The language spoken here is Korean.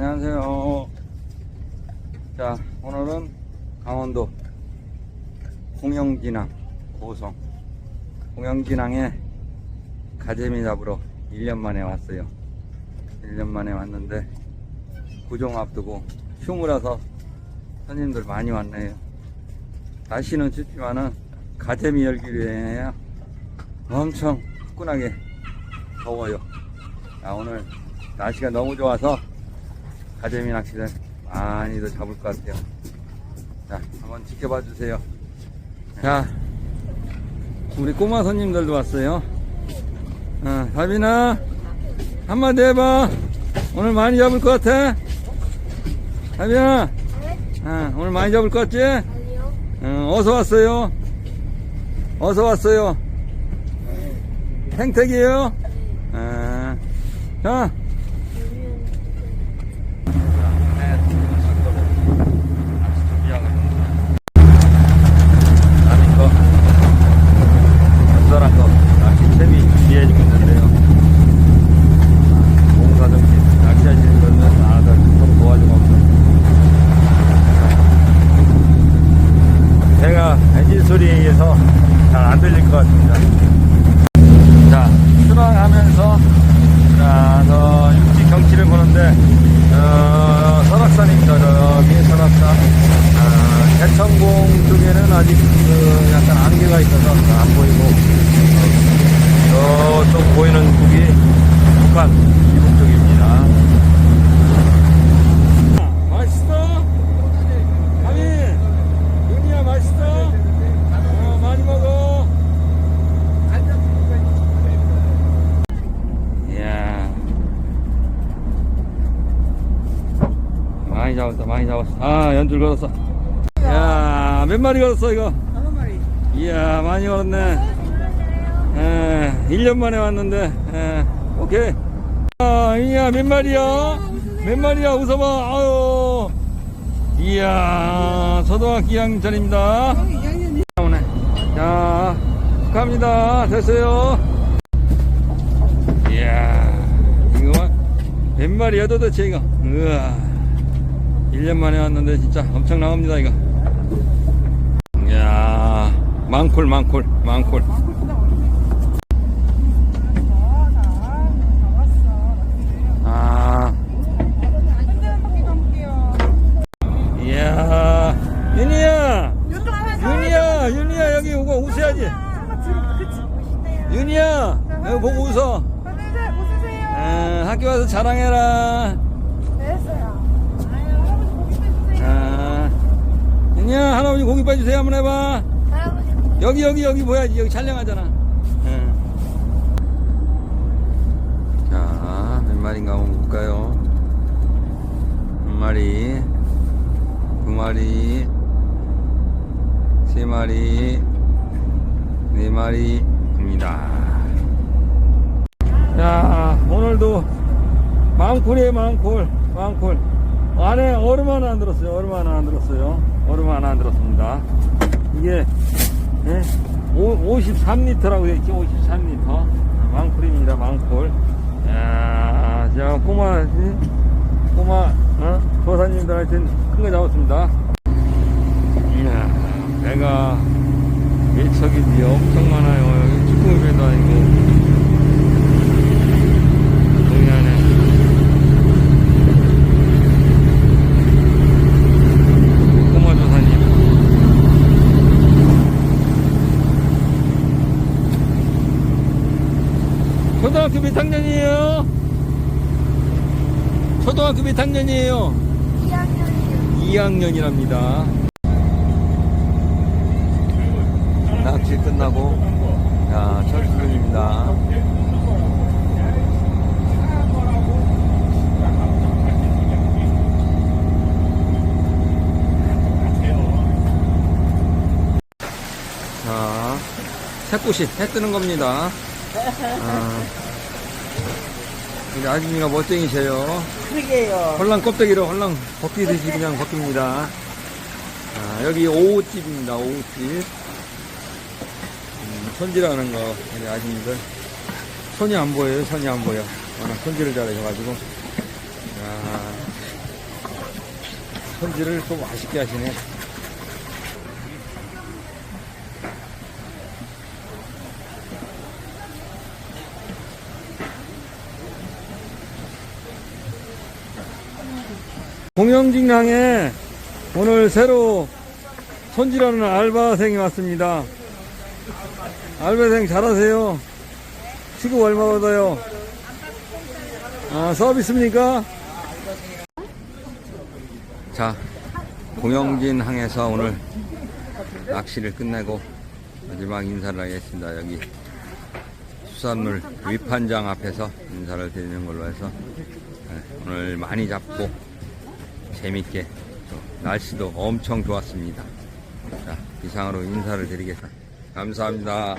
안녕하세요. 자, 오늘은 강원도 공영진항 고성 공영진항에 가재미 잡으러 1년 만에 왔어요. 1년 만에 왔는데 구종 앞두고 휴무라서 손님들 많이 왔네요. 날씨는 춥지만은 가재미 열기로 해야 엄청 후끈하게 더워요. 자, 오늘 날씨가 너무 좋아서 가재미 낚시를 많이들 잡을 것 같아요. 자, 한번 지켜봐 주세요. 자, 우리 꼬마 손님들도 왔어요. 어, 다빈아, 한마디 해봐. 오늘 많이 잡을 것 같아? 다빈아, 어, 오늘 많이 잡을 것 같지? 어, 어서 왔어요. 어서 왔어요. 탱택이에요. 아, 자. 연설한 거 낚시 채비 준비해주고 있는데요. 공사정지 낚시하시는 분들 다들 서로 도와주고 제가 엔진 소리에 의해서 들릴 것 같습니다. 자, 출항하면서 자, 저 육지 경치를 보는데 어, 설악산입니다. 저기 설악산. 아, 대천공 쪽에는 아직 그 약간 안개가 있어서 안 보이고 어, 저쪽 보이는 국이 북한 이북 쪽입니다. 맛있어? 아니, 윤이야 맛있어? 어, 많이 먹어. 이야. 많이 잡았다, 많이 잡았어. 아, 연줄 걸었어. 야, 몇 마리 걸었어, 이거? 다섯 마리. 이야, 많이 걸었네. 에, 1년 만에 왔는데, 에, 오케이. 아, 이야, 몇 마리야? 몇 마리야? 웃어봐. 아유. 이야, 초등학교 2학년 전입니다. 오네. 자, 축하합니다. 됐어요. 이야, 이거 몇 마리야 도대체 이거. 우와. 1년 만에 왔는데 진짜 엄청 나옵니다, 이거. 이야, 망콜, 망콜, 망콜. 아, 이야, 윤희야, 윤희야, 윤희야, 여기 오고 웃어야지. 윤희야, 여기 보고 웃어. 아, 학교 와서 자랑해라. 아, 윤희야, 할아버지 고기 빠주세요. 한번 해봐. 여기, 여기, 여기 보야지. 여기 촬영하잖아. 응. 자, 몇 마리인가 한번 볼까요? 한 마리, 두 마리, 세 마리, 네 마리 입니다. 자, 오늘도 망콜이에요, 망콜, 망콜. 안에 얼음 하나 안 들었어요, 얼음 하나 안 들었어요. 얼음 하나 안 들었습니다. 이게, 예, 53리터라고 되어 있지, 53리터. 망콜입니다, 망콜. 야, 자, 꼬마, 예? 꼬마, 어? 조사님들 하여튼 큰 거 잡았습니다. 이야, 배가 밀척이지 엄청 많아요. 여기 쭈꾸미 배도 아니고. 여기 안에. 꼬마 조사님. 학년이에요? 초등학교 몇 학년이에요? 2학년이랍니다. 낚시 끝나고, 자, 철수lun입니다. 자, 새꽃이 해 뜨는 겁니다. 아, 우리 아줌이가 멋쟁이세요. 그러게요. 홀랑 껍데기로 홀랑 벗기듯이 그냥 벗깁니다. 아, 여기 오후집입니다. 오후집. 음, 손질하는 거 우리 아줌이들 손이 안 보여요. 손이 안 보여. 워낙 손질을 잘하셔가지고. 자, 손질을 또 맛있게 하시네. 공영진강에 오늘 새로 손질하는 알바생이 왔습니다. 알바생 잘하세요. 시급 얼마 받아요? 아, 서비스입니까? 자, 공영진 항에서 오늘 낚시를 끝내고 마지막 인사를 하겠습니다. 여기 수산물 위판장 앞에서 인사를 드리는 걸로 해서 네, 오늘 많이 잡고 재밌게 또 날씨도 엄청 좋았습니다. 자, 이상으로 인사를 드리겠습니다. 감사합니다.